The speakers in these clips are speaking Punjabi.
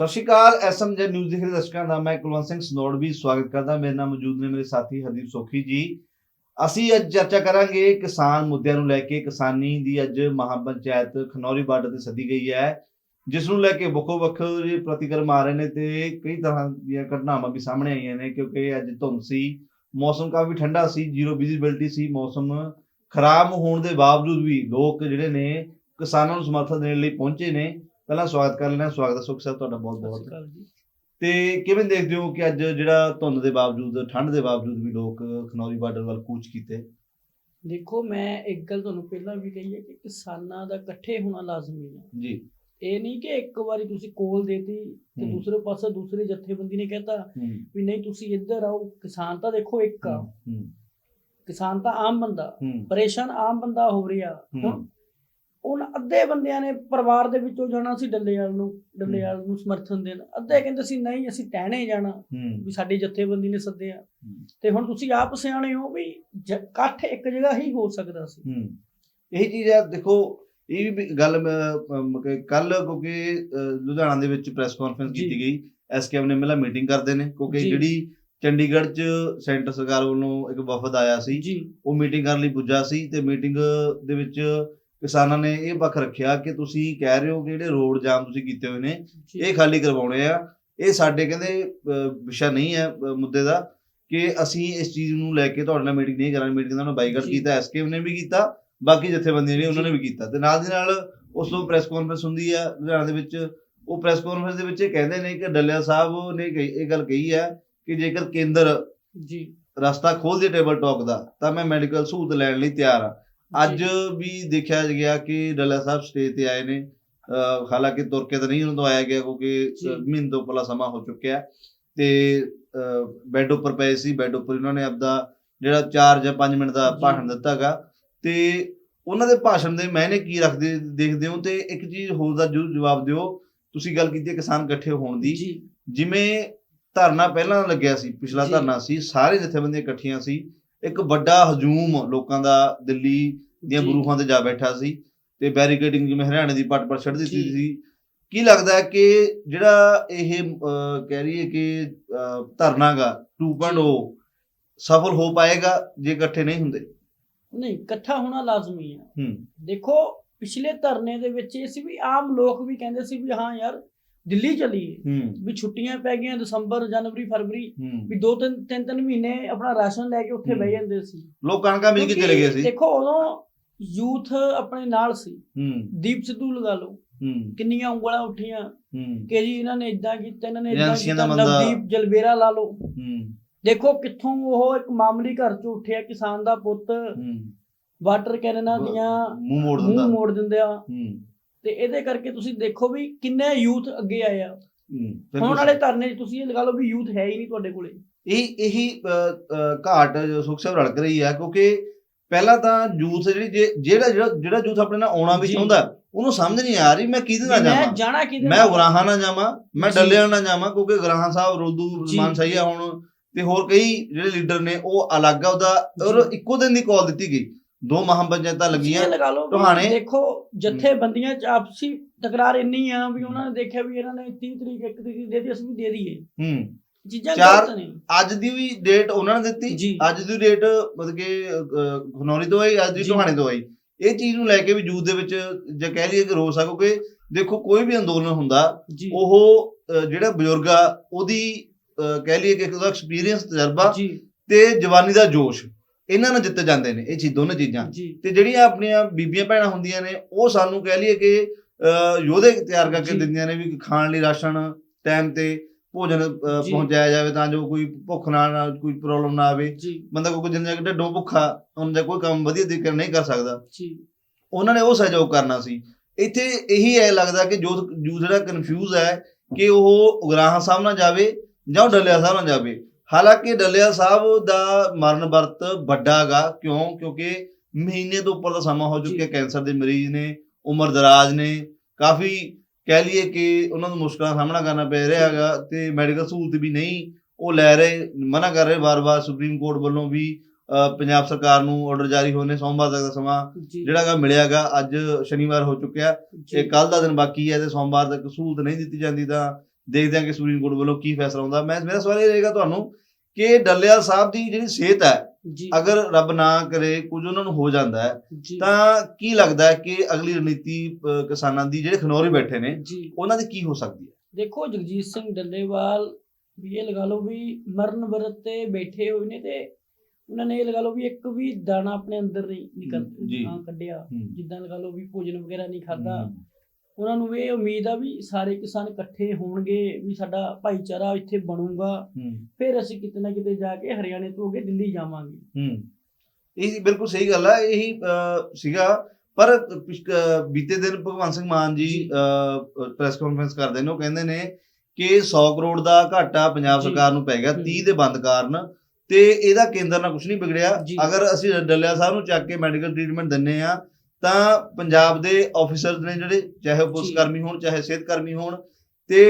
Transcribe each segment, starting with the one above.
ਸਤਿ ਸ਼੍ਰੀ ਅਕਾਲ ਐਸਐਮਜੀ ਨਿਊਜ਼ ਦੇ ਦਰਸ਼ਕਾਂ ਦਾ, ਮੈਂ ਕੁਲਵੰਤ ਸਿੰਘ ਸਨੋੜ ਵੀ ਸਵਾਗਤ ਕਰਦਾ। ਮੇਰੇ ਨਾਲ ਮੌਜੂਦ ਨੇ ਮੇਰੇ ਸਾਥੀ ਹਰਦੀਪ ਸੋਖੀ ਜੀ। ਅਸੀਂ ਅੱਜ ਚਰਚਾ ਕਰਾਂਗੇ ਕਿਸਾਨ ਮੁੱਦਿਆਂ ਨੂੰ ਲੈ ਕੇ। ਕਿਸਾਨੀ ਦੀ ਅੱਜ ਮਹਾਪੰਚਾਇਤ ਖਨੌਰੀ ਬਾਰਡਰ ਤੇ ਸੱਦੀ ਗਈ ਹੈ ਜਿਸ ਨੂੰ ਲੈ ਕੇ ਵੱਖੋ ਵੱਖ ਪ੍ਰਤੀਕਰਮ ਆ ਰਹੇ ਨੇ ਤੇ ਕਈ ਤਰ੍ਹਾਂ ਦੀਆਂ ਘਟਨਾਵਾਂ ਵੀ ਸਾਹਮਣੇ ਆਈਆਂ ਨੇ, ਕਿਉਂਕਿ ਅੱਜ ਧੁੰਦ ਸੀ, ਮੌਸਮ ਕਾਫੀ ਠੰਡਾ ਸੀ, ਜ਼ੀਰੋ ਵਿਜ਼ਿਬਿਲਟੀ ਸੀ, ਮੌਸਮ ਖਰਾਬ ਹੋਣ ਦੇ ਬਾਵਜੂਦ ਵੀ ਲੋਕ ਜਿਹੜੇ ਨੇ ਕਿਸਾਨਾਂ ਨੂੰ ਸਮਰਥਨ ਦੇਣ ਲਈ ਪਹੁੰਚੇ ਨੇ। ਪਹਿਲਾਂ ਸਵਾਗਤ ਕਰ ਲੈਣਾ ਸਵਾਗਤ ਹੈ ਸੁਖ ਸਾਹਿਬ ਤੁਹਾਡਾ ਬਹੁਤ ਬਹੁਤ। ਤੇ ਕਿਵੇਂ ਦੇਖਦੇ ਹੋ ਕਿ ਅੱਜ ਜਿਹੜਾ ਧੁੰਦ ਦੇ ਬਾਵਜੂਦ ਠੰਡ ਦੇ ਬਾਵਜੂਦ ਵੀ ਲੋਕ ਖਨੌਰੀ ਬਾਰਡਰ ਵੱਲ ਕੂਚ ਕੀਤੇ? ਦੇਖੋ ਮੈਂ ਇੱਕ ਗੱਲ ਤੁਹਾਨੂੰ ਪਹਿਲਾਂ ਵੀ ਕਹੀ ਹੈ ਕਿ ਕਿਸਾਨਾਂ ਦਾ ਇਕੱਠੇ ਹੋਣਾ ਲਾਜ਼ਮੀ ਹੈ। ਜੀ। ਇਹ ਨਹੀਂ ਕਿ ਇੱਕ ਵਾਰੀ ਤੁਸੀਂ ਕੋਲ ਦੇਤੀ ਤੇ। ਦੂਸਰੇ ਪਾਸੇ ਦੂਸਰੀ ਜਥੇਬੰਦੀ ਨੇ ਕਹਿਤਾ ਵੀ ਨਹੀਂ ਤੁਸੀਂ ਇੱਧਰ ਆਓ। ਕਿਸਾਨ ਤਾਂ ਦੇਖੋ ਇੱਕ ਆ। ਕਿਸਾਨ ਤਾਂ ਆਮ ਬੰਦਾ। ਪਰੇਸ਼ਾਨ ਆਮ ਬੰਦਾ ਹੋ ਰਿਹਾ। ਹੁਣ ਹੁਣ ਅੱਧੇ ਬੰਦਿਆਂ ਨੇ ਪਰਿਵਾਰ ਦੇ ਵਿੱਚੋਂ ਜਾਣਾ ਸੀ ਡੱਲੇਵਾਲ ਨੂੰ ਡੱਲੇਵਾਲ ਨੂੰ ਸਮਰਥਨ ਦੇਣ। ਅੱਧੇ ਕਹਿੰਦੇ ਸੀ ਨਹੀਂ ਅਸੀਂ ਟਹਿਣੇ ਜਾਣਾ ਵੀ ਸਾਡੀ ਜਥੇਬੰਦੀ ਨੇ ਸੱਦਿਆ। ਤੇ ਹੁਣ ਤੁਸੀਂ ਆਪ ਸਿਆਣੇ ਹੋ ਵੀ ਇਕੱਠ ਇੱਕ ਜਗ੍ਹਾ ਹੀ ਹੋ ਸਕਦਾ ਸੀ। ਇਹੀ ਚੀਜ਼ ਆ ਦੇਖੋ ਇਹ ਵੀ ਗੱਲ ਕੱਲ ਕਿਉਂਕਿ ਲੁਧਿਆਣਾ ਦੇ ਵਿੱਚ ਪ੍ਰੈਸ ਕਾਨਫਰੰਸ। ਕੀਤੀ ਗਈ ਐਸਕੇਐਮ ਨੇ ਮਿਲਾ ਮੀਟਿੰਗ ਕਰਦੇ ਨੇ ਕਿਉਂਕਿ। ਜਿਹੜੀ ਚੰਡੀਗੜ੍ਹ 'ਚ ਸੈਂਟਰ ਸਰਕਾਰ ਵੱਲੋਂ ਇੱਕ ਵਫਦ ਆਇਆ ਸੀ ਉਹ ਮੀਟਿੰਗ ਕਰਨ ਲਈ ਪੁੱਜਾ ਸੀ ਤੇ ਮੀਟਿੰਗ ਦੇ ਵਿੱਚ ਕਿਸਾਨਾਂ ਨੇ ਇਹ ਪੱਖ ਰੱਖਿਆ ਕਿ ਤੁਸੀਂ ਕਹਿ ਰਹੇ ਹੋ ਕਿ ਜਿਹੜੇ ਰੋਡ ਜਾਮ ਤੁਸੀਂ ਕੀਤੇ ਹੋਏ ਨੇ ਇਹ ਖਾਲੀ ਕਰਵਾਉਣੇ ਆ। ਇਹ ਸਾਡੇ ਕਹਿੰਦੇ ਵਿਸ਼ਾ ਨਹੀਂ ਹੈ ਮੁੱਦੇ ਦਾ ਕਿ ਅਸੀਂ ਇਸ ਚੀਜ਼ ਨੂੰ ਲੈ ਕੇ ਤੁਹਾਡੇ ਨਾਲ ਮੀਟਿੰਗ ਨਹੀਂ ਕਰਾਂਗੇ। ਮੀਟਿੰਗ ਦਾ ਉਹਨਾਂ ਬਾਈਕਾਟ। ਕੀਤਾ ਐਸਕੇ ਨੇ ਵੀ ਕੀਤਾ ਬਾਕੀ ਜਥੇਬੰਦੀਆਂ ਨੇ ਉਹਨਾਂ ਨੇ ਵੀ ਕੀਤਾ। ਤੇ ਨਾਲ ਦੀ ਨਾਲ ਉਸ ਤੋਂ ਪ੍ਰੈਸ ਕਾਨਫਰੰਸ ਹੁੰਦੀ ਆ ਲੁਧਿਆਣਾ ਦੇ ਵਿੱਚ। ਉਹ ਪ੍ਰੈਸ ਕਾਨਫਰੰਸ ਦੇ ਵਿੱਚ ਇਹ ਕਹਿੰਦੇ ਨੇ ਕਿ ਡੱਲਿਆ ਸਾਹਿਬ ਨੇ ਕਹੀ- ਇਹ ਗੱਲ ਕਹੀ ਹੈ ਕਿ ਜੇਕਰ ਕੇਂਦਰ ਜੀ। ਰਸਤਾ ਖੋਲ ਦੇ ਟੇਬਲ ਟਾਕ ਦਾ ਤਾਂ ਮੈਂ ਮੈਡੀਕਲ ਸਹੂਲਤ ਲੈਣ ਲਈ ਤਿਆਰ ਹਾਂ। ਅੱਜ ਵੀ ਦੇਖਿਆ ਗਿਆ ਕਿ ਡੱਲਾ ਸਾਹਿਬ ਸਟੇਜ ਤੇ ਆਏ ਨੇ। ਹਾਲਾਂਕਿ ਤੁਰ ਕੇ ਤਾਂ ਨਹੀਂ ਉਹਨਾਂ ਤੋਂ ਆਇਆ ਗਿਆ ਕਿਉਂਕਿ ਮਹੀਨੇ ਤੋਂ ਪਹਿਲਾਂ ਸਮਾਂ ਹੋ ਚੁੱਕਿਆ। ਤੇ ਬੈੱਡ ਉੱਪਰ ਪਏ ਸੀ। ਬੈੱਡ ਉੱਪਰ ਉਹਨਾਂ ਨੇ ਆਪਦਾ ਜਿਹੜਾ 4 ਜਾਂ 5 ਮਿੰਟ ਦਾ। ਭਾਸ਼ਣ ਦਿੱਤਾਗਾ ਤੇ ਉਹਨਾਂ ਦੇ ਭਾਸ਼ਣ ਦੇ ਮਾਇਨੇ ਕੀ ਰੱਖਦੇ ਦੇਖਦੇ ਹੋ? ਤੇ ਇੱਕ ਚੀਜ਼ ਹੋਰ ਦਾ ਜਵਾਬ ਦਿਓ। ਤੁਸੀਂ ਗੱਲ ਕੀਤੀ ਕਿਸਾਨ ਇਕੱਠੇ ਹੋਣ ਦੀ। ਜਿਵੇਂ ਧਰਨਾ ਪਹਿਲਾਂ ਲੱਗਿਆ ਸੀ ਪਿਛਲਾ। ਧਰਨਾ ਸੀ ਸਾਰੇ ਜਥੇਬੰਦੀਆਂ ਇਕੱਠੀਆਂ ਸੀ। ਇੱਕ ਵੱਡਾ ਹਜੂਮ ਲੋਕਾਂ ਦਾ ਦਿੱਲੀ ਦੀਆਂ ਜੀ। ਬਰੂਹਾਂ ਤੇ ਜਾ ਬੈਠਾ ਸੀ ਤੇ ਬੈਰੀਕੇਡਿੰਗ ਜਿਵੇਂ ਹਰਿਆਣੇ ਦੀ ਪੱਟ ਪਰ ਛੱਡ ਦਿੱਤੀ ਜੀ। ਸੀ। ਕੀ ਲੱਗਦਾ ਹੈ ਕਿ ਜਿਹੜਾ ਇਹ ਅਹ, ਕਹਿ ਰਹੀਏ ਕਿ ਅਹ, ਧਰਨਾ ਗਾ 2.0 ਸਫਲ ਹੋ ਪਾਏਗਾ ਜੇ ਇਕੱਠੇ ਨਹੀਂ ਹੁੰਦੇ? ਨਹੀਂ ਇਕੱਠਾ ਹੋਣਾ ਲਾਜ਼ਮੀ ਹੈ। ਹੂੰ। ਦੇਖੋ ਪਿਛਲੇ ਧਰਨੇ ਦੇ ਵਿੱਚ ਇਹ ਸੀ ਵੀ ਆਮ ਲੋਕ ਵੀ ਕਹਿੰਦੇ ਸੀ ਵੀ ਹਾਂ ਯਾਰ ਦਿੱਲੀ ਚਲੀਏ। ਹੂੰ। ਵੀ ਛੁੱਟੀਆਂ ਪੈ ਗਈਆਂ ਦਸੰਬਰ ਜਨਵਰੀ ਫਰਵਰੀ ਹੂੰ। ਵੀ ਦੋ ਤਿੰਨ ਤਿੰਨ ਤਿੰਨ ਮਹੀਨੇ ਆਪਣਾ ਰਾਸ਼ਨ ਲੈ ਕੇ ਉੱਥੇ ਹੂੰ। ਬਹਿ ਜਾਂਦੇ ਸੀ। ਲੋਕ ਕਣਕਾਂ ਮਿਲ ਕੇ ਕਿਉਂਕਿ ਚਲੇ ਗਏ ਸੀ? ਦੇਖੋ ਉਦੋਂ ਯੂਥ ਆਪਣੇ ਨਾਲ ਸੀ। ਹੂੰ। ਦੀਪ ਸਿੱਧੂ ਲਗਾ ਲਓ। ਹੂੰ। ਕਿੰਨੀਆਂ ਉਂਗਲਾਂ ਉੱਠੀਆਂ। ਹੂੰ। ਕਿ ਜੀ ਇਹਨਾਂ ਨੇ ਇਦਾਂ ਕੀਤਾ ਇਹਨਾਂ ਨੇ ਇਦਾਂ ਕੀਤਾ। ਨਵਦੀਪ ਜਲਵੇਰਾ ਲਾ ਲਓ। ਹੂੰ। ਦੇਖੋ ਕਿੱਥੋਂ ਉਹ ਇੱਕ ਮਾਮੂਲੀ ਘਰ ਚੋਂ ਉੱਠਿਆ ਕਿਸਾਨ ਦਾ ਪੁੱਤ। ਹੂੰ। ਵਾਟਰ ਕੈਨਨਾਂ ਦੀਆਂ ਮੂੰਹ ਮੋੜ ਦਿੰਦਾ। ਮੂੰਹ ਮੋੜ ਦਿੰਦੇ ਆ। ਹੂੰ। ਤੇ ਇਹਦੇ ਕਰਕੇ ਤੁਸੀਂ ਦੇਖੋ ਵੀ ਕਿੰਨੇ ਯੂਥ ਅੱਗੇ ਆਏ ਆ। ਹੁਣ ਵਾਲੇ ਧਰਨੇ ਤੁਸੀਂ ਇਹ ਲਗਾ ਲਓ ਵੀ ਯੂਥ ਹੈ ਹੀ ਨਹੀਂ ਤੁਹਾਡੇ ਕੋਲੇ। ਇਹ ਇਹੀ ਘਾਟ ਜੋ ਸੁਖ ਸਾਹਿਬ ਰੜਕ ਰਹੀ ਹੈ ਕਿਉਂਕਿ ਪਹਿਲਾਂ ਤਾਂ ਯੂਥ ਜਿਹੜੀ ਜਿਹੜਾ ਜਿਹੜਾ ਯੂਥ ਆਪਣੇ ਨਾਲ ਆਉਣਾ ਵੀ। ਚਾਹੁੰਦਾ ਉਹਨੂੰ ਸਮਝ ਨਹੀਂ ਆ ਰਹੀ ਮੈਂ ਕਿਹਦੇ ਨਾਲ ਮੈਂ ਜਾਵਾਂ ਜਾਣਾ ਕਿਹਦੇ ਮੈਂ? ਉਗਰਾਹਾਂ ਨਾਲ ਜਾਵਾਂ ਮੈਂ। ਡੱਲਿਆਂ ਨਾਲ ਜਾਵਾਂ ਕਿਉਂਕਿ ਉਗਰਾਹਾਂ ਸਾਹਿਬ ਰੋਦੂ। ਮਾਨ ਸਹੀਆ ਹੁਣ ਤੇ ਹੋਰ ਕਈ ਜਿਹੜੇ ਲੀਡਰ ਨੇ ਉਹ ਅਲੱਗ ਆ ਉਹਦਾ ਔਰ। ਇੱਕੋ ਦਿਨ ਦੀ ਕਾਲ ਦਿੱਤੀ ਗਈ ਦੋ ਮਹਾਪੰਚਾਇਤਾਂ ਲੱਗੀਆਂ ਟੋਹਾਣੇ- ਦੇਖੋ ਜਥੇਬੰਦੀਆਂ 'ਚ ਆਪਸੀ ਤਕਰਾਰ ਇੰਨੀ ਆ ਵੀ ਉਹਨਾਂ ਨੇ ਦੇਖਿਆ ਵੀ ਇਹਨਾਂ ਨੇ 30 ਤਰੀਕ ਇੱਕ ਤਰੀਕ ਦੇ ਦਿੱਤੀ ਅਸੀਂ ਵੀ ਦੇ ਦਈਏ ਹੂੰ ਚੀਜ਼ਾਂ ਚਾਰ- ਗਲਤ ਨੇ। ਅੱਜ ਦੀ ਵੀ ਡੇਟ ਉਹਨਾਂ ਨੇ ਦਿੱਤੀ। ਅੱਜ ਦੀ ਡੇਟ ਮਤਲਬ ਕਿ ਖਨੌਰੀ ਤੋਂ ਆਈ ਅੱਜ ਦੀ ਜੀ। ਟੋਹਾਣੇ ਤੋਂ ਆਈ। ਇਹ ਚੀਜ਼ ਨੂੰ ਲੈ ਕੇ ਵੀ ਯੂਥ ਦੇ ਵਿੱਚ ਜੇ ਕਹਿ ਲਈਏ ਕਿ ਰੋਸ ਆ ਕਿਉਂਕਿ ਦੇਖੋ ਕੋਈ ਵੀ ਅੰਦੋਲਨ ਹੁੰਦਾ ਜੀ। ਉਹ ਅਹ, ਜਿਹੜਾ ਬਜ਼ੁਰਗ ਆ ਉਹਦੀ ਅਹ, ਕਹਿ ਲਈਏ ਕਿ ਉਹਦਾ ਐਕਸਪੀਰੀਅੰਸ ਤਜਰਬਾ ਜੀ। ਤੇ ਜਵਾਨੀ ਦਾ ਜੋਸ਼ ਇਹਨਾਂ ਨਾਲ ਜਿੱਤੇ ਜਾਂਦੇ ਨੇ ਇਹ ਚੀਜ਼ ਦੋਨੇ ਚੀਜ਼ਾਂ। ਜੀ। ਤੇ ਜਿਹੜੀਆਂ ਆਪਣੀਆਂ ਬੀਬੀਆਂ ਭੈਣਾਂ ਹੁੰਦੀਆਂ ਨੇ ਉਹ ਸਾਨੂੰ ਕਹਿ ਲਈਏ ਕਿ ਅਹ, ਯੋਧੇ ਤਿਆਰ ਕਰਕੇ ਜੀ। ਦਿੰਦੀਆਂ ਨੇ ਵੀ ਖਾਣ ਲਈ ਰਾਸ਼ਨ ਟਾਈਮ ਤੇ। ਭੋਜਨ ਜੀ। ਪਹੁੰਚਾਇਆ ਜਾਵੇ ਤਾਂ ਜੋ ਕੋਈ ਭੁੱਖ ਨਾਲ ਨਾ ਕੋਈ ਪ੍ਰੋਬਲਮ ਨਾ ਆਵੇ। ਜੀ। ਬੰਦਾ ਕੋਈ ਜਿੰਨਾ ਕਿ ਢਿੱਡੋਂ ਭੁੱਖਾ ਉਹਨਾਂ ਦਾ ਕੋਈ ਕੰਮ ਵਧੀਆ ਤਰੀਕੇ ਨਾਲ ਨਹੀਂ ਕਰ ਸਕਦਾ। ਜੀ। ਉਹਨਾਂ ਨੇ ਉਹ ਸਹਿਯੋਗ ਕਰਨਾ ਸੀ। ਇੱਥੇ ਇਹੀ ਹੈ ਲੱਗਦਾ ਕਿ ਜੋ ਜੋ ਜਿਹੜਾ ਕਨਫਿਊਜ਼ ਹੈ ਕਿ ਉਹ ਉਗਰਾਹਾਂ ਸਾਹਿਬ ਨਾਲ ਜਾਵੇ ਜਾਂ ਉਹ ਡੱਲਿਆ ਸਾਹਿਬ ਨਾਲ ਜਾਵੇ। ਹਾਲਾਂਕਿ ਡੱਲਿਆ ਸਾਹਿਬ ਦਾ ਮਰਨ ਵਰਤ ਵੱਡਾ ਗਾ ਕਿਉਂ? ਕਿਉਂਕਿ ਮਹੀਨੇ ਤੋਂ ਉੱਪਰ ਦਾ ਸਮਾਂ ਹੋ ਚੁੱਕਿਆ। ਜੀ। ਕੈਂਸਰ ਦੇ ਮਰੀਜ਼ ਨੇ ਉਮਰ ਦਰਾਜ਼ ਨੇ ਕਾਫੀ ਕਹਿ ਲਈਏ ਕਿ ਉਹਨਾਂ ਨੂੰ ਮੁਸ਼ਕਲਾਂ ਸਾਹਮਣਾ ਕਰਨਾ ਪੈ ਰਿਹਾ ਹੈਗਾ ਤੇ ਮੈਡੀਕਲ ਸਹੂਲਤ ਵੀ ਨਹੀਂ ਉਹ ਲੈ ਰਹੇ ਮਨਾ ਕਰ ਰਹੇ ਵਾਰ-ਵਾਰ ਸੁਪਰੀਮ ਕੋਰਟ ਵੱਲੋਂ ਵੀ ਪੰਜਾਬ ਸਰਕਾਰ ਨੂੰ ਆਰਡਰ ਜਾਰੀ ਹੋਣੇ ਸੋਮਵਾਰ ਤੱਕ ਦਾ ਸਮਾਂ ਜੀ। ਜਿਹੜਾਗਾ ਮਿਲਿਆਗਾ ਅੱਜ ਸ਼ਨੀਵਾਰ ਹੋ ਚੁੱਕਿਆ ਇਹ ਕੱਲ ਦਾ ਦਿਨ ਬਾਕੀ ਹੈ ਤੇ ਸੋਮਵਾਰ ਤੱਕ ਸਹੂਲਤ ਨਹੀਂ ਦਿੱਤੀ ਜਾਂਦੀ ਤਾਂ ਦੇਖਦੇ ਹਾਂ ਕਿ ਸੁਪਰੀਮ ਕੋਰਟ ਵੱਲੋਂ ਕੀ ਫੈਸਲਾ ਆਉਂਦਾ ਮੈਂ ਮੇਰਾ ਸਵਾਲ ਇਹ ਰਹੇਗਾ ਤੁਹਾਨੂੰ ਕਿ ਡੱਲੇਵਾਲ ਸਾਹਿਬ ਦੀ ਜਿਹੜੀ ਸਿਹਤ ਹੈ ਅਗਰ ਰੱਬ ਨਾ ਕਰੇ ਕੁਝ ਉਹਨਾਂ ਨੂੰ ਹੋ ਜਾਂਦਾ ਹੈ ਤਾਂ ਕੀ ਲੱਗਦਾ ਹੈ ਕਿ ਅਗਲੀ ਰਣਨੀਤੀ ਕਿਸਾਨਾਂ ਦੀ ਜਿਹੜੇ ਖਨੌਰੀ ਬੈਠੇ ਨੇ ਜੀ ਉਹਨਾਂ ਦੀ ਕੀ ਹੋ ਸਕਦੀ ਹੈ ਦੇਖੋ ਜਗਜੀਤ ਸਿੰਘ ਡੱਲੇਵਾਲ ਵੀ ਇਹ ਲਗਾ ਲਓ ਵੀ ਮਰਨ ਵਰਤ ਤੇ ਬੈਠੇ ਹੋਏ ਨੇ ਤੇ ਉਹਨਾਂ ਨੇ ਇਹ ਲਗਾ ਲਓ ਵੀ ਇੱਕ ਵੀ ਦਾਣਾ ਆਪਣੇ ਅੰਦਰ ਨਹੀਂ ਨਿਕਲ ਹਮ, ਜੀ। ਹਾਂ ਕੱਢਿਆ ਹੂੰ। ਜਿੱਦਾਂ ਲਗਾ ਲਓ ਵੀ ਭੋਜਨ ਵਗੈਰਾ ਨਹੀਂ ਖਾਦਾ। ਉਹਨਾਂ ਨੂੰ ਇਹ ਉਮੀਦ ਆ ਵੀ ਸਾਰੇ ਕਿਸਾਨ ਇਕੱਠੇ ਹੋਣਗੇ ਵੀ ਸਾਡਾ ਭਾਈਚਾਰਾ ਇੱਥੇ ਬਣੂਗਾ ਫਿਰ ਅਸੀਂ ਕਿਤੇ ਨਾ ਕਿਤੇ ਜਾ ਕੇ ਹਰਿਆਣੇ ਤੋਂ ਕੇ ਦਿੱਲੀ ਜਾਵਾਂਗੇ ਹੂੰ ਇਹ ਬਿਲਕੁਲ ਸਹੀ ਗੱਲ ਹੈ ਇਹੀ ਸੀਗਾ ਪਰ ਬੀਤੇ ਦਿਨ ਭਗਵੰਤ ਸਿੰਘ ਮਾਨ ਜੀ। ਪ੍ਰੈਸ ਕਾਨਫਰੰਸ ਕਰਦੇ ਨੇ ਉਹ ਕਹਿੰਦੇ ਨੇ ਕਿ 100 ਕਰੋੜ ਦਾ ਘਾਟਾ ਪੰਜਾਬ। ਸਰਕਾਰ ਨੂੰ ਪੈ ਗਿਆ ਹੂੰ। 30 ਦੇ ਬੰਦ ਕਾਰਨ ਤੇ ਇਹਦਾ ਕੇਂਦਰ ਨਾਲ ਕੁਝ ਨਹੀਂ ਵਿਗੜਿਆ। ਅਗਰ ਅਸੀਂ ਡੱਲਿਆ ਸਾਹਿਬ ਨੂੰ ਚੱਕ ਕੇ ਮੈਡੀਕਲ ਟ੍ਰੀਟਮੈਂਟ ਦਿੰਨੇ ਆ ਤਾਂ ਪੰਜਾਬ ਦੇ ਆਫੀਸਰ ਨੇ ਜਿਹੜੇ ਚਾਹੇ ਪੁਲਿਸ। ਕਰਮੀ ਹੋਣ ਚਾਹੇ ਸਿਹਤ ਕਰਮੀ ਹੋਣ ਤੇ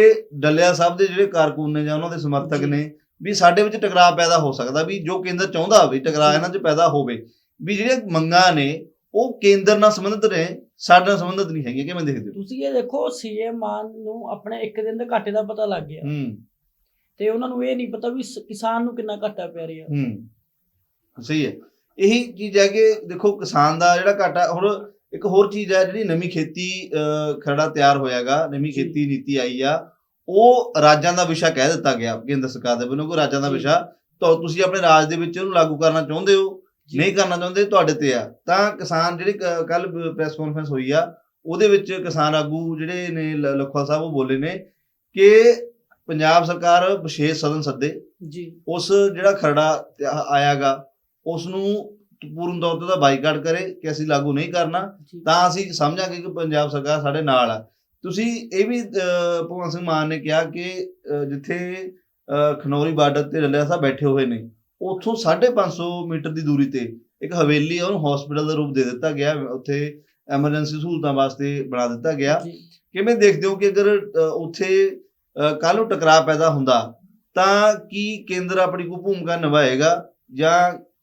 ਡੱਲਿਆ ਸਾਹਿਬ ਦੇ ਜਿਹੜੇ ਕਾਰਕੁਨ ਨੇ ਜਾਂ ਉਹਨਾਂ ਦੇ ਸਮਰਥਕ। ਨੇ ਵੀ ਸਾਡੇ ਵਿੱਚ ਟਕਰਾਅ ਪੈਦਾ ਹੋ ਸਕਦਾ ਵੀ ਜੋ ਕੇਂਦਰ ਚਾਹੁੰਦਾ ਵੀ ਟਕਰਾਅ। ਇਹਨਾਂ 'ਚ ਪੈਦਾ ਹੋਵੇ ਵੀ ਜਿਹੜੀਆਂ ਮੰਗਾਂ ਨੇ ਉਹ ਕੇਂਦਰ ਨਾਲ ਸੰਬੰਧਿਤ ਨੇ ਸਾਡੇ ਨਾਲ ਸੰਬੰਧਿਤ ਨਹੀਂ ਹੈਗੀਆਂ ਕਿਵੇਂ ਦੇਖਦੇ ਹੋ ਤੁਸੀਂ ਇਹ ਦੇਖੋ ਸੀਐਮ ਮਾਨ ਨੂੰ ਆਪਣੇ ਇੱਕ ਦਿਨ ਦੇ ਘਾਟੇ ਦਾ ਪਤਾ ਲੱਗ ਗਿਆ ਹੂੰ ਤੇ ਉਹਨਾਂ ਨੂੰ ਇਹ ਨਹੀਂ ਪਤਾ ਵੀ ਕਿਸਾਨ ਨੂੰ ਕਿੰਨਾ ਘਾਟਾ ਪੈ ਰਿਹਾ ਹੂੰ ਸਹੀ ਹੈ ਇਹੀ ਚੀਜ਼ ਹੈ ਕਿ ਦੇਖੋ ਕਿਸਾਨ ਦਾ ਜਿਹੜਾ ਘਾਟਾ ਹੋਰ ਇੱਕ ਹੋਰ ਚੀਜ਼ ਹੈ ਜਿਹੜੀ ਨਵੀਂ ਖੇਤੀ ਖਰੜਾ ਤਿਆਰ ਹੋਇਆਗਾ ਨਵੀਂ। ਖੇਤੀ ਨੀਤੀ ਆਈ ਆ ਉਹ ਰਾਜਾਂ ਦਾ ਵਿਸ਼ਾ ਕਹਿ ਦਿੱਤਾ ਗਿਆ ਕੇਂਦਰ ਸਰਕਾਰ ਦੇ ਵੱਲੋਂ ਕਿ ਰਾਜਾਂ ਦਾ। ਵਿਸ਼ਾ ਤਾਂ ਤੁਸੀਂ ਆਪਣੇ ਰਾਜ ਦੇ ਵਿੱਚ ਉਹਨੂੰ ਲਾਗੂ ਕਰਨਾ ਚਾਹੁੰਦੇ ਹੋ। ਨਹੀਂ ਕਰਨਾ ਚਾਹੁੰਦੇ ਤੁਹਾਡੇ ਤੇ ਆ ਤਾਂ ਕਿਸਾਨ ਜਿਹੜੀ ਕੱਲ ਪ੍ਰੈਸ ਕਾਨਫਰੰਸ ਹੋਈ ਆ ਉਹਦੇ ਵਿੱਚ ਕਿਸਾਨ ਆਗੂ ਜਿਹੜੇ ਨੇ ਲ- ਲਖਵਾਲ ਸਾਹਿਬ ਉਹ ਬੋਲੇ ਨੇ ਕਿ ਪੰਜਾਬ ਸਰਕਾਰ ਵਿਸ਼ੇਸ਼ ਸਦਨ ਸੱਦੇ ਜੀ ਉਸ ਜਿਹੜਾ ਖਰੜਾ ਆਇਆਗਾ ਉਸ ਨੂੰ ਪੂਰਨ ਤੌਰ ਤੇ ਉਹਦਾ ਬਾਈਕਾਟ ਕਰੇ ਕਿ ਅਸੀਂ ਲਾਗੂ ਨਹੀਂ ਕਰਨਾ ਤਾਂ ਅਸੀਂ ਸਮਝਾਂਗੇ ਕਿ ਪੰਜਾਬ ਸਰਕਾਰ ਸਾਡੇ ਨਾਲ ਆ। ਤੁਸੀਂ ਇਹ ਵੀ ਭਗਵੰਤ ਸਿੰਘ ਮਾਨ ਨੇ ਕਿਹਾ ਕਿ ਜਿੱਥੇ ਖਨੌਰੀ ਬਾਰਡਰ ਤੇ ਰੱਲਿਆ ਸਾਹਿਬ ਬੈਠੇ ਹੋਏ ਨੇ ਉੱਥੋਂ 550 ਮੀਟਰ ਦੀ ਦੂਰੀ ਤੇ ਇੱਕ ਹਵੇਲੀ ਆ ਉਹਨੂੰ ਹਸਪੀਟਲ ਦਾ ਰੂਪ ਦੇ ਦਿੱਤਾ ਗਿਆ ਉੱਥੇ ਐਮਰਜੈਂਸੀ ਸਹੂਲਤਾਂ ਵਾਸਤੇ ਬਣਾ ਦਿੱਤਾ ਗਿਆ। ਕਿਵੇਂ ਦੇਖਦੇ ਹੋ ਕਿ ਅਗਰ ਉੱਥੇ ਕੱਲ ਨੂੰ ਟਕਰਾਅ ਪੈਦਾ ਹੁੰਦਾ ਤਾਂ ਕੀ ਕੇਂਦਰ ਆਪਣੀ ਕੋਈ ਭੂਮਿਕਾ ਨਿਭਾਏਗਾ ਜਾਂ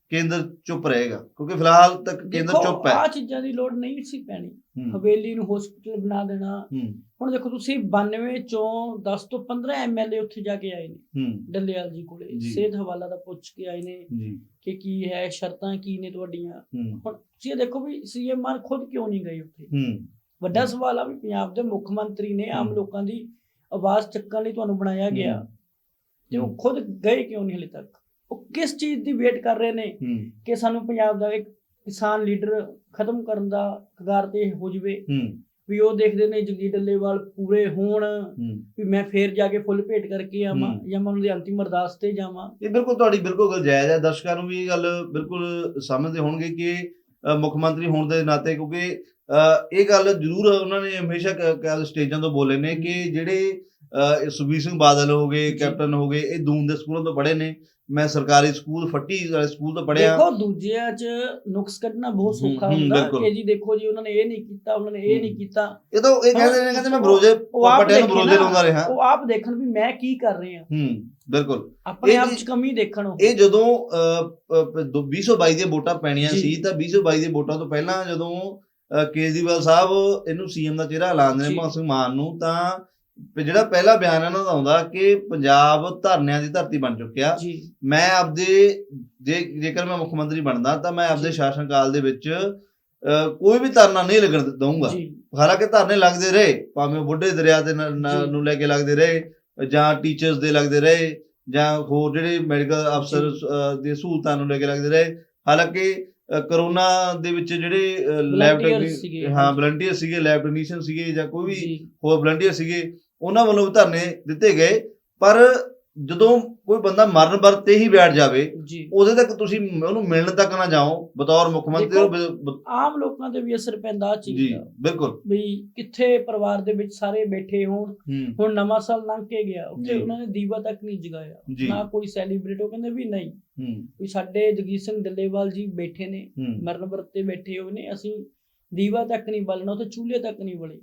ਕੇਂਦਰ ਚੁੱਪ ਰਹੇਗਾ ਕਿਉਂਕਿ ਫਿਲਹਾਲ ਤੱਕ ਕੇਂਦਰ ਚੁੱਪ ਹੈ। ਆ ਚੀਜ਼ਾਂ ਦੀ ਲੋੜ ਨਹੀਂ ਸੀ ਪੈਣੀ। ਹਵੇਲੀ ਨੂੰ ਹਸਪੀਟਲ ਬਣਾ ਦੇਣਾ। ਹੁਣ ਦੇਖੋ ਤੁਸੀਂ 92 ਚੋਂ 10 ਤੋਂ 15 ਐਮਐਲਏ ਉੱਥੇ ਜਾ ਕੇ ਆਏ ਨੇ। ਡੱਲੇਵਾਲ ਜੀ ਕੋਲੇ। ਸਿਹਤ ਹਵਾਲਾ ਦਾ ਪੁੱਛ ਕੇ ਆਏ ਨੇ ਕਿ ਕੀ ਹੈ ਸ਼ਰਤਾਂ ਕੀ ਨੇ ਤੁਹਾਡੀਆਂ। ਹੁਣ ਤੁਸੀਂ ਇਹ ਦੇਖੋ ਵੀ ਸੀਐਮ ਮਾਨ ਖੁਦ ਕਿਉਂ ਨਹੀਂ ਗਏ ਉੱਥੇ? ਵੱਡਾ ਸਵਾਲ ਆ ਵੀ ਪੰਜਾਬ ਦੇ ਮੁੱਖ ਮੰਤਰੀ ਨੇ ਆਮ। ਲੋਕਾਂ ਦੀ ਆਵਾਜ਼ ਚੱਕਣ ਲਈ ਤੁਹਾਨੂੰ ਬਣਾਇਆ ਗਿਆ। ਤੇ ਉਹ ਖੁਦ ਗਏ ਕਿਉਂ ਨਹੀਂ ਹਲੇ ਤੱਕ? ਉਹ ਕਿਸ ਚੀਜ਼ ਦੀ ਵੇਟ ਕਰ ਰਹੇ ਨੇ ਕਿ ਸਾਨੂੰ ਪੰਜਾਬ ਦਾ ਇੱਕ ਕਿਸਾਨ ਲੀਡਰ ਖਤਮ ਕਰਨ ਦਾ ਕਗਾਰ ਤੇ ਹੋ ਜਵੇ ਵੀ ਉਹ ਦੇਖਦੇ ਨੇ ਜਗਜੀਤ ਡੱਲੇਵਾਲ ਪੂਰੇ ਹੋਣ। ਵੀ ਮੈਂ ਫੇਰ ਜਾ ਕੇ ਫੁੱਲ ਭੇਟ ਕਰਕੇ ਆਵਾਂ। ਜਾਂ ਮੈਂ ਉਹਨਾਂ ਦੀ ਅੰਤਿਮ ਅਰਦਾਸ ਤੇ ਜਾਵਾਂ ਇਹ ਬਿਲਕੁਲ ਤੁਹਾਡੀ ਬਿਲਕੁਲ ਗੱਲ ਜਾਇਜ਼ ਹੈ ਦਰਸ਼ਕਾਂ ਨੂੰ ਵੀ ਇਹ ਗੱਲ ਬਿਲਕੁਲ ਸਮਝਦੇ ਹੋਣਗੇ ਕਿ ਮੁੱਖ ਮੰਤਰੀ ਹੋਣ ਦੇ ਨਾਤੇ ਕਿਉਂਕਿ ਇਹ ਗੱਲ ਜ਼ਰੂਰ ਉਹਨਾਂ ਨੇ ਹਮੇਸ਼ਾ ਸਟੇਜਾਂ ਤੋਂ ਬੋਲੇ ਨੇ ਕਿ ਜਿਹੜੇ ਸੁਖਬੀਰ ਸਿੰਘ ਬਾਦਲ ਹੋ ਗਏ। ਕੈਪਟਨ ਹੋ ਗਏ ਇਹ ਦੂਨ ਦੇ ਸਕੂਲਾਂ ਤੋਂ ਪੜ੍ਹੇ ਨੇ ਮੈਂ ਸਰਕਾਰੀ ਸਕੂਲ ਫੱਟੀ ਵਾਲੇ ਸਕੂਲ ਤੋਂ ਪੜ੍ਹਿਆ ਦੇਖੋ ਦੂਜਿਆਂ 'ਚ ਨੁਕਸ ਕੱਢਣਾ ਬਹੁਤ ਸੌਖਾ ਹੁੰਦਾ। ਕਿ ਜੀ ਦੇਖੋ ਜੀ ਉਹਨਾਂ ਨੇ ਇਹ ਨਹੀਂ ਕੀਤਾ ਉਹਨਾਂ ਨੇ ਇਹ ਨਹੀਂ। ਕੀਤਾ ਇਹ ਤਾਂ ਇਹ ਕਹਿੰਦੇ ਨੇ ਕਹਿੰਦੇ ਮੈਂ ਬਰੋਜੇ ਪਟਿਆਂ ਨੂੰ ਬਰੋਜੇ ਲਾਉਂਦਾ ਰਿਹਾ ਉਹ ਆਪ ਦੇਖਣ ਵੀ ਮੈਂ ਕੀ ਕਰ ਰਿਹਾ ਹੂੰ ਬਿਲਕੁਲ ਆਪਣੇ ਆਪ 'ਚ ਕਮੀ ਦੇਖਣ ਉਹ ਇਹ ਜਦੋਂ ਅ, ਅ, ਦੋ- 2022 ਦੀਆਂ ਵੋਟਾਂ ਪੈਣੀਆਂ। ਸੀ ਤਾਂ 2022 ਦੀਆਂ ਵੋਟਾਂ ਤੋਂ ਪਹਿਲਾਂ ਜਦੋਂ ਕੇਜਰੀਵਾਲ ਸਾਹਿਬ ਇਹਨੂੰ ਸੀਐਮ ਦਾ ਚਿਹਰਾ ਐਲਾਨਦੇ ਨੇ ਜੀ। ਭਗਵੰਤ ਸਿੰਘ ਮਾਨ ਨੂੰ ਤਾਂ ਜਿਹੜਾ ਪਹਿਲਾ ਬਿਆਨ ਇਹਨਾਂ ਦਾ ਆਉਂਦਾ ਕਿ ਪੰਜਾਬ ਧਰਨਿਆਂ ਦੀ ਧਰਤੀ ਬਣ ਚੁੱਕਿਆ। ਮੈਂ ਆਪਦੇ ਜੇ ਜੇਕਰ ਮੈਂ ਮੁੱਖ ਮੰਤਰੀ ਬਣਦਾ ਤਾਂ ਮੈਂ ਆਪਦੇ। ਸ਼ਾਸਨ ਕਾਲ ਦੇ ਵਿੱਚ ਕੋਈ ਵੀ ਧਰਨਾ ਨਹੀਂ ਲੱਗਣ ਦਊਂਗਾ। ਹਾਲਾਂਕਿ ਧਰਨੇ ਲੱਗਦੇ ਰਹੇ ਭਾਵੇਂ ਬੁੱਢੇ ਦਰਿਆ ਦੇ ਨ- ਲੈ ਕੇ ਲੱਗਦੇ ਰਹੇ ਜਾਂ ਟੀਚਰਸ ਦੇ ਲੱਗਦੇ ਰਹੇ ਜਾਂ ਹੋਰ ਜਿਹੜੇ ਮੈਡੀਕਲ ਅਫਸਰ ਦੀ ਸਹੂਲਤਾਂ ਨੂੰ ਲੈ ਕੇ ਲੱਗਦੇ ਰਹੇ। ਹਾਲਾਂਕਿ ਕਰੋਨਾ ਦੇ ਵਿੱਚ ਜਿਹੜੇ ਲੈਬ ਹਾਂ। ਵਲੰਟੀਅਰ ਸੀਗੇ ਲੈਬ ਟੈਕਨੀਸ਼ੀਅਨ ਸੀਗੇ ਜਾਂ ਕੋਈ ਵੀ ਹੋਰ ਵਲੰਟੀਅਰ ਸੀਗੇ ਉਹਨਾਂ ਵੱਲੋਂ ਵੀ ਧਰਨੇ ਦਿੱਤੇ ਗਏ ਪਰ ਜਦੋਂ ਕੋਈ ਬੰਦਾ ਮਰਨ ਵਰਤ ਤੇ ਹੀ ਬੈਠ ਜਾਵੇ ਉਹਦੇ ਤੱਕ ਤੁਸੀਂ ਉਹਨੂੰ ਮਿਲਣ ਤੱਕ ਨਾ ਜਾਓ ਬਤੌਰ ਮੁੱਖ ਮੰਤਰੀ ਆਮ ਲੋਕਾਂ ਤੇ ਵੀ ਅਸਰ ਪੈਂਦਾ ਆਹ ਚੀਜ਼ ਜੀ ਬਿਲਕੁਲ। ਵੀ ਕਿੱਥੇ ਪਰਿਵਾਰ ਦੇ ਵਿੱਚ ਸਾਰੇ ਬੈਠੇ ਹੋਣ ਹੁਣ ਨਵਾਂ ਸਾਲ ਲੰਘ ਕੇ ਗਿਆ ਉੱਥੇ। ਉਹਨਾਂ ਨੇ ਦੀਵਾ ਤੱਕ ਨਹੀਂ ਜਗਾਇਆ। ਨਾ ਕੋਈ ਸੈਲੀਬ੍ਰੇਟ ਉਹ ਕਹਿੰਦੇ ਵੀ ਨਹੀਂ। ਵੀ ਸਾਡੇ ਜਗਜੀਤ ਸਿੰਘ ਡੱਲੇਵਾਲ ਜੀ ਬੈਠੇ ਨੇ ਮਰਨ ਵਰਤ ਤੇ ਬੈਠੇ ਹੋਏ ਨੇ ਅਸੀਂ ਦੀਵਾ ਤੱਕ ਨਹੀਂ ਬਲਣਾ ਉੱਥੇ ਚੂਲੇ ਤੱਕ ਨਹੀਂ ਬਲੇ।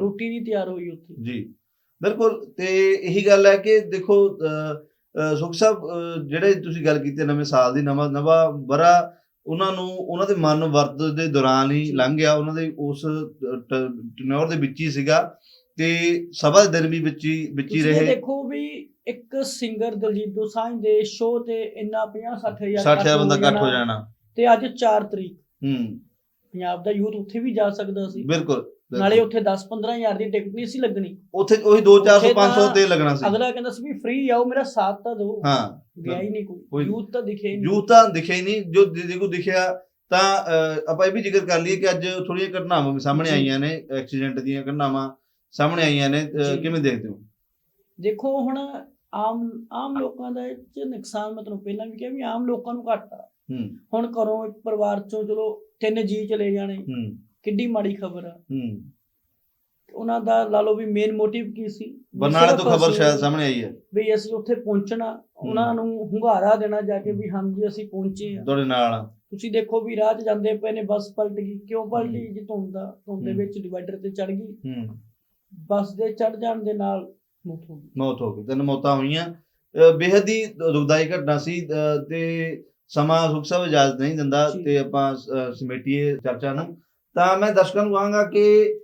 ਰੋਟੀ ਨਹੀਂ ਤਿਆਰ ਹੋਈ ਉੱਥੇ। ਜੀ। ਬਿਲਕੁਲ ਤੇ ਇਹੀ ਗੱਲ ਹੈ ਕਿ ਦੇਖੋ ਸੁਖ ਸਾਹਿਬ ਜਿਹੜੇ ਤੁਸੀਂ ਗੱਲ ਕੀਤੀ ਨਵੇਂ ਸਾਲ ਦੀ ਨਵਾਂ ਨਵਾਂ ਬਰਾ ਉਹਨਾਂ ਨੂੰ ਉਹਨਾਂ ਦੇ ਮਨ ਵਰਤ ਦੇ ਦੌਰਾਨ ਹੀ। ਲੰਘ ਗਿਆ। ਉਹਨਾਂ ਦੇ ਉਸ ਟਨੌਰ ਦੇ ਵਿੱਚ ਹੀ ਸੀਗਾ ਤੇ ਸਭਾ ਦੇ ਦਿਨ ਵੀ ਵਿੱਚ ਹੀ ਵਿੱਚ ਹੀ ਰਹੇ। ਦੇਖੋ ਵੀ ਇੱਕ ਸਿੰਗਰ ਦਲਜੀਤ ਦੋਸਾਂਝ ਦੇ ਸ਼ੋਅ ਤੇ ਇੰਨਾ 50 60000 60 ਬੰਦਾ ਇਕੱਠ ਹੋ ਜਾਣਾ ਤੇ ਅੱਜ 4 ਤਰੀਕ। ਹੂੰ। ਪੰਜਾਬ ਦਾ ਯੂਥ ਉੱਥੇ ਵੀ ਜਾ ਸਕਦਾ ਸੀ। ਬਿਲਕੁਲ। ਨਾਲੇ ਉੱਥੇ 10 15000 ਦੀ ਟਿਕਟ ਨਹੀਂ ਸੀ ਲੱਗਣੀ। ਉੱਥੇ ਉਹੀ 2 400 ਉੱਥੇ 500 ਤਾਂ ਲੱਗਣਾ ਸੀ। ਅਗਲਾ ਕਹਿੰਦਾ ਸੀ ਵੀ ਫ੍ਰੀ ਆਓ ਮੇਰਾ ਸਾਥ ਤਾਂ ਦਿਓ। ਹਾਂ ਗਿਆ ਹੀ ਨਹੀਂ ਕੋਈ- ਯੂਥ ਤਾਂ ਦਿਖੇ ਨਹੀਂ। ਯੂਥ ਤਾਂ ਦਿਖਿਆ ਹੀ ਨਹੀਂ। ਜੋ ਕੋ ਦਿਖਿਆ ਤਾਂ ਆਪਾਂ ਇਹ ਵੀ ਜ਼ਿਕਰ ਕਰ ਲਈਏ ਕਿ ਅੱਜ ਥੋੜੀਆਂ ਘਟਨਾਵਾਂ ਵੀ ਸਾਹਮਣੇ। ਆਈਆਂ ਨੇ ਐਕਸੀਡੈਂਟ ਦੀਆਂ ਘਟਨਾਵਾਂ ਸਾਹਮਣੇ ਆਈਆਂ ਨੇ। ਕਿਵੇਂ ਦੇਖਦੇ ਹੋ? ਦੇਖੋ ਹੁਣ ਆਮ ਆਮ ਲੋਕਾਂ ਦਾ ਇਹ 'ਚ ਨੁਕਸਾਨ ਮੈਂ ਤੁਹਾਨੂੰ ਪਹਿਲਾਂ ਵੀ ਕਿਹਾ ਵੀ ਆਮ ਲੋਕਾਂ ਨੂੰ ਘੱਟ ਆ। ਹੂੰ। ਹੁਣ ਘਰੋਂ ਇੱਕ ਪਰਿਵਾਰ ਚੋਂ ਚਲੋ ਤਿੰਨ ਜੀ ਚਲੇ ਜਾਣੇ। ਕਿੱਡੀ ਮਾੜੀ ਖਬਰ ਆ। ਹੂੰ। ਉਹਨਾਂ ਦਾ ਲਾ ਲਓ ਵੀ ਮੇਨ ਮੋਟਿਵ ਕੀ ਸੀ? ਬਰਨਾਲੇ ਤੋਂ ਖਬਰ ਸ਼ਾਇਦ ਸਾਹਮਣੇ ਆਈ ਹੈ। ਵੀ ਅਸੀਂ ਉੱਥੇ ਪਹੁੰਚਣਾ ਉਹਨਾਂ ਨੂੰ ਹੁੰਗਾਰਾ ਦੇਣਾ ਜਾ ਕੇ ਵੀ ਹਾਂਜੀ ਅਸੀਂ ਪਹੁੰਚੇ ਆ ਤੁਹਾਡੇ ਨਾਲ। ਤੁਸੀਂ ਦੇਖੋ ਵੀ ਰਾਹ 'ਚ ਜਾਂਦੇ ਪਏ ਨੇ ਬੱਸ ਪਲਟ ਗਈ। ਕਿਉਂ ਪਲਟੀ ਹੂੰ। ਜੀ ਧੁੰਦ ਦਾ ਧੁੰਦ। ਵਿੱਚ ਡਿਵਾਈਡਰ ਤੇ ਚੜ ਗਈ। ਹੂੰ। ਬੱਸ ਦੇ ਚੜ ਜਾਣ ਦੇ ਨਾਲ ਮੌਤ ਹੋ ਗਈ। ਮੌਤ ਹੋ ਗਈ। ਤਿੰਨ ਮੌਤਾਂ ਹੋਈਆਂ। ਬੇਹੱਦ ਹੀ ਦੁਖਦਾਈ ਘਟਨਾ ਸੀ। ਤੇ ਸਮਾਂ ਸੁਖ ਸਭ ਇਜਾਜ਼ਤ ਨਹੀਂ ਦਿੰਦਾ। ਤੇ ਆਪਾਂ ਸਮੇਟੀਏ ਚਰਚਾ ਨੂੰ। ਤਾਂ ਮੈਂ ਦਰਸ਼ਕਾਂ ਨੂੰ ਕਹਾਂਗਾ ਕਿ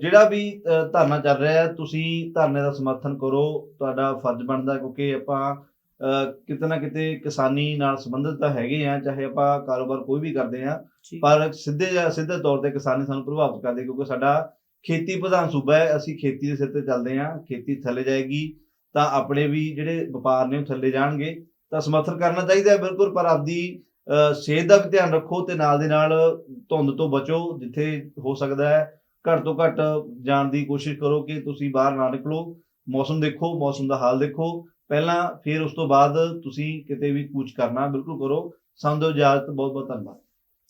ਜਿਹੜਾ ਵੀ ਧਰਨਾ ਚੱਲ ਰਿਹਾ ਹੈ ਤੁਸੀਂ ਧਰਨੇ ਦਾ ਸਮਰਥਨ ਕਰੋ ਤੁਹਾਡਾ ਫਰਜ਼ ਬਣਦਾ ਕਿਉਂਕਿ ਆਪਾਂ ਕਿਤੇ ਨਾ ਕਿਤੇ ਕਿਸਾਨੀ ਨਾਲ ਸੰਬੰਧਿਤ ਤਾਂ ਹੈਗੇ ਆ ਚਾਹੇ ਆਪਾਂ ਕਾਰੋਬਾਰ ਕੋਈ ਵੀ ਕਰਦੇ ਆ। ਪਰ ਸਿੱਧੇ ਜਾਂ ਸਿੱਧੇ ਤੌਰ ਤੇ ਕਿਸਾਨੀ ਸਾਨੂੰ ਪ੍ਰਭਾਵਿਤ ਕਰਦੇ ਕਿਉਂਕਿ ਸਾਡਾ ਖੇਤੀ ਪ੍ਰਧਾਨ ਸੂਬਾ ਹੈ ਅਸੀਂ ਖੇਤੀ ਦੇ ਸਿਰ ਤੇ ਚੱਲਦੇ ਹਾਂ ਖੇਤੀ ਥੱਲੇ ਜਾਏਗੀ ਤਾਂ ਆਪਣੇ ਵੀ ਜਿਹੜੇ ਵਪਾਰ ਨੇ ਉਹ ਥੱਲੇ ਜਾਣਗੇ ਤਾਂ ਸਮਰਥਨ ਕਰਨਾ ਚਾਹੀਦਾ ਹੈ ਬਿਲਕੁਲ ਪਰ ਆਪਦੀ ਸਿਹਤ ਦਾ ਵੀ ਧਿਆਨ ਰੱਖੋ ਤੇ ਨਾਲ ਦੇ ਨਾਲ ਧੁੰਦ ਤੋਂ ਬਚੋ, ਜਿੱਥੇ ਹੋ ਸਕਦਾ ਹੈ। ਘੱਟ ਤੋਂ ਘੱਟ ਜਾਣ ਦੀ ਕੋਸ਼ਿਸ਼ ਕਰੋ ਕਿ ਤੁਸੀਂ ਬਾਹਰ ਨਾ ਨਿਕਲੋ। ਮੌਸਮ ਦੇਖੋ, ਮੌਸਮ ਦਾ ਹਾਲ ਦੇਖੋ। ਪਹਿਲਾਂ ਫਿਰ ਉਸ ਤੋਂ ਬਾਅਦ ਤੁਸੀਂ ਕਿਤੇ ਵੀ ਕੂਚ ਕਰਨਾ, ਬਿਲਕੁਲ ਕਰੋ। ਸਾਨੂੰ ਦਿਓ ਇਜਾਜ਼ਤ ਬਹੁਤ ਬਹੁਤ ਧੰਨਵਾਦ।